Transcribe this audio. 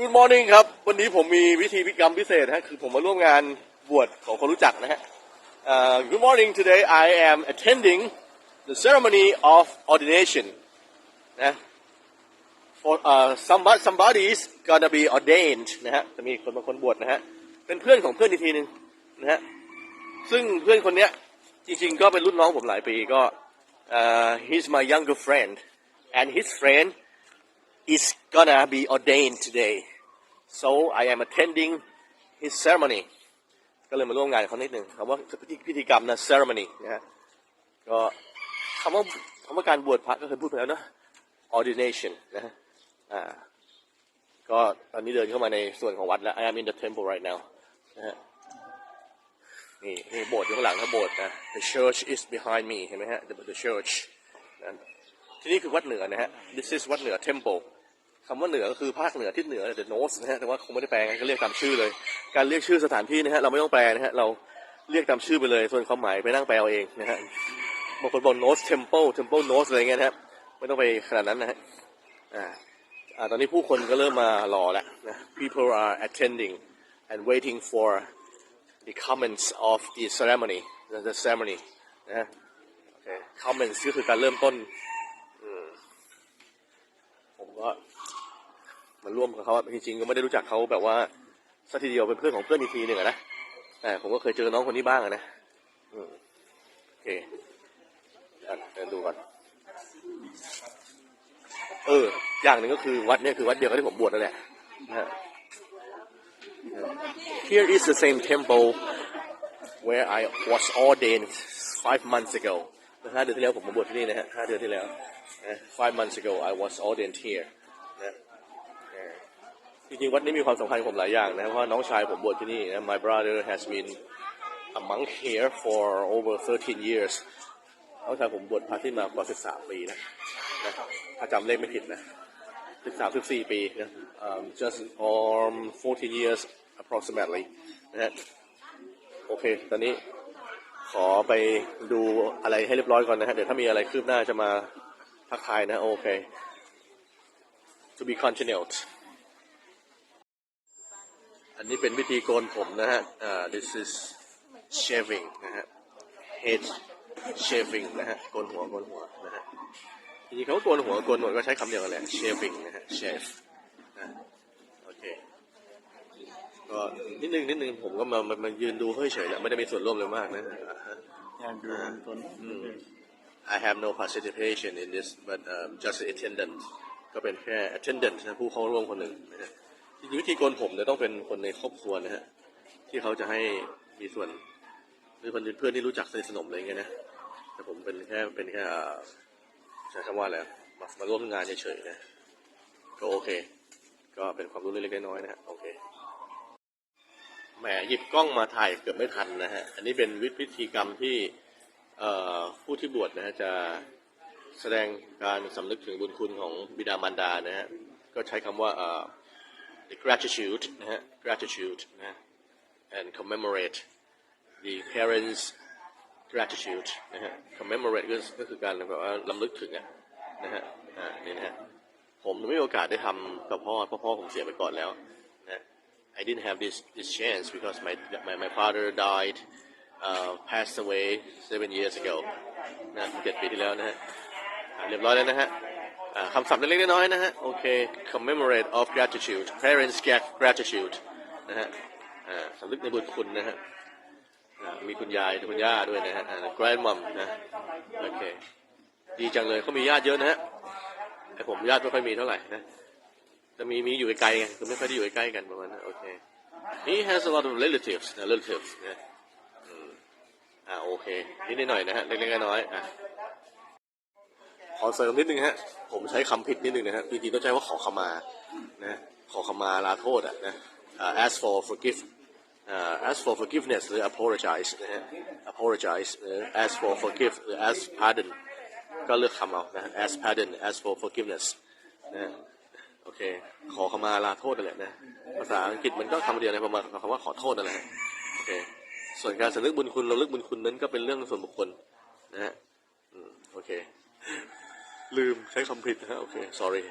Good morning ครับ วันนี้ผมมีวิธีพิกรรมพิเศษฮะคือผมมาร่วมงานบวชของคนรู้จักนะฮะ uh, Good morning today I am attending the ceremony of ordination นะ for uh, somebody somebody is gonna be ordained นะฮะจะมีคนบางคนบวชนะฮะ เป็นเพื่อนของเพื่อนอีกทีหนึ่งนะฮะ ซึ่งเพื่อนคนเนี้ยจริงๆ ก็เป็นรุ่นน้องผมหลายปีก็ uh, he's my younger friend and his friend is gonna be ordained today. So I am attending his ceremony. ก็เลยมาร่วมงานกับเขานิดหนึ่งคำว่าพิธีพิธีกรรมนะ ceremony นะฮะก็คำว่าคำว่าการบวชพระก็เคยพูดไปแล้วเนอะ ordination นะฮะอ่าก็ตอนนี้เดินเข้ามาในส่วนของวัดแล้ว I am in the temple right now นะฮะนี่นี่โบสถ์อยู่ข้างหลังถ้าโบสถ์นะ the church is behind me เห็นไหมฮะ the, the church นะที่นี่คือวัดเหนือนะฮะ this is วัดเหนือ temple คำว่าเหนือก็คือภาคเหนือที่เหนือ the north นะฮะแต่ว่าคงไม่ได้แปลงก็เรียกตามชื่อเลย การเรียกชื่อสถานที่นะฮะเราไม่ต้องแปลนะฮะเราเรียกตามชื่อไปเลย ส่วนความหมายไปนั่งแปลเอาเองนะฮะบางคนบอก north temple temple north อะไรเงี้ยนะฮะไม่ต้องไปขนาดนั้นนะฮะอ่าตอนนี้ผู้คนก็เริ่มมารอแล้วนะ people are attending and waiting for the comments of the ceremony the ceremony นะฮะโอเค comments ก็คือการเริ่มต้น ผมก็มาร่วม กับเขาอะจริงๆก็ไม่ได้รู้จักเขาแบบว่าสักทีเดียวเป็นเพื่อนของเพื่อนอีกทีหนึ่งอะนะแต่ผมก็เคยเจอน้องคนนี้บ้างอะนะโอเคเดินดูก่อนเออ อย่างหนึ่งก็คือวัดเนี่ยคือวัดเดียวกับที่ผมบวชนั่นแหละ Here is the same temple where I was ordained five months ago ห้าเดือนที่แล้วผมมาบวชที่นี่นะฮะห้าเดือนที่แล้ว five months ago I was ordained here จริงๆ วัดนี้มีความสำคัญกับผมหลายอย่างนะเพราะว่าน้องชายผมบวชที่นี่นะ my brother has been a monk here for over 13 years น้องชายผมบวชพระที่มากว่า 13 ปีนะนะถ้าจำเลขไม่ผิดนะ 13 14 ปีนะ um, just um 14 years approximately นะฮะโอเค ตอนนี้ขอไปดูอะไรให้เรียบร้อยก่อนนะฮะ เดี๋ยวถ้ามีอะไรคืบหน้าจะมาทักทายนะ โอเค to be continued อันนี้เป็นวิธีโกนผมนะฮะอ่า this is shaving นะฮะ head shaving นะฮะ โกนหัว โกนหัวนะฮะ จริงๆเขาโกนหัว โกนหนวดก็ใช้คำเดียวกันแหละ shaving นะฮะ shave นะโอเค ก็นิดนึงนิดนึงผมก็มามามายืนดูเฉยๆแหละไม่ได้มีส่วนร่วมเลยมากนะอ่าฮะอยากดูตน I have no participation in this but um, just attendant ก็เป็นแค่ attendant นะผู้เข้าร่วมคนหนึ่งนะฮะ จริงๆวิธีโกนผมเนี่ยต้องเป็นคนในครอบครัวนะฮะที่เขาจะให้มีส่วนหรือคนเพื่อนที่รู้จักสนิทสนมอะไรอย่างเงี้ยนะแต่ผมเป็นแค่เป็นแค่ใช้คำว่าอะไรมามาร่วมงานเฉยๆนะก็โอเค ก็เป็นความรู้เล็กๆน้อยๆนะฮะโอเคแหมหยิบกล้องมาถ่ายเกือบไม่ทันนะฮะอันนี้เป็นวิวิธีกรรมที่เอ่อผู้ที่บวชนะฮะจะแสดงการสำนึกถึงบุญคุณของบิดามารดานะฮะก็ใช้คำว่าเอ่อ the gratitude นะฮะ gratitude นะ and commemorate the parents gratitude นะฮะ commemorate ก็ก็คือการแบบว่าลำลึกถึงอะนะฮะ อ่า นี่นะฮะ ผมไม่มีโอกาสได้ทำกับพ่อเพราะพ่อผมเสียไปก่อนแล้วนะ I didn't have this this chance because my my my father died uh, passed away seven years ago นะเจ็ดปีที่แล้วนะฮะอ่าเรียบร้อยแล้วนะฮะอ่า คำศัพท์เล็กๆน้อยๆนะฮะ โอเค commemorate of gratitude parents get gratitude นะฮะอ่าสำนึกในบุญคุณนะฮะมีคุณยายคุณย่าด้วยนะฮะ grandmom นะโอเค ดีจังเลยเขามีญาติเยอะนะฮะไอผมญาติไม่ค่อยมีเท่าไหร่นะจะมีมีอยู่ไกลๆไงคือไม่ค่อยได้อยู่ใกล้กันประมาณนั้นโอเค he has a lot of relatives นะ relatives นะอ่าโอเคนิดหน่อยนะฮะเล็กๆน้อยๆอะ อเสริมนิดนึงฮะ ผมใช้คำผิดนิดนึงนะฮะจริงๆต้องใช้ว่าขอขมานะขอขมาลาโทษอะนะ ask for forgive อ่า ask for forgiveness หรือ apologize นะฮะ apologize หรือ ask for forgive หรือ ask pardon ก็เลือกคำเอานะ ask pardon ask for forgiveness นะฮะโอเค ขอขมาลาโทษนั่นแหละนะ ภาษาอังกฤษมันก็คำเดียวนะประมาณคำว่าขอโทษนั่นแหละโอเค ส่วนการสำนึกบุญคุณเราลึกบุญคุณนั้นก็เป็นเรื่องส่วนบุคคลนะฮะโอเค ลืมใช้คำผิดนะฮะโอเค sorry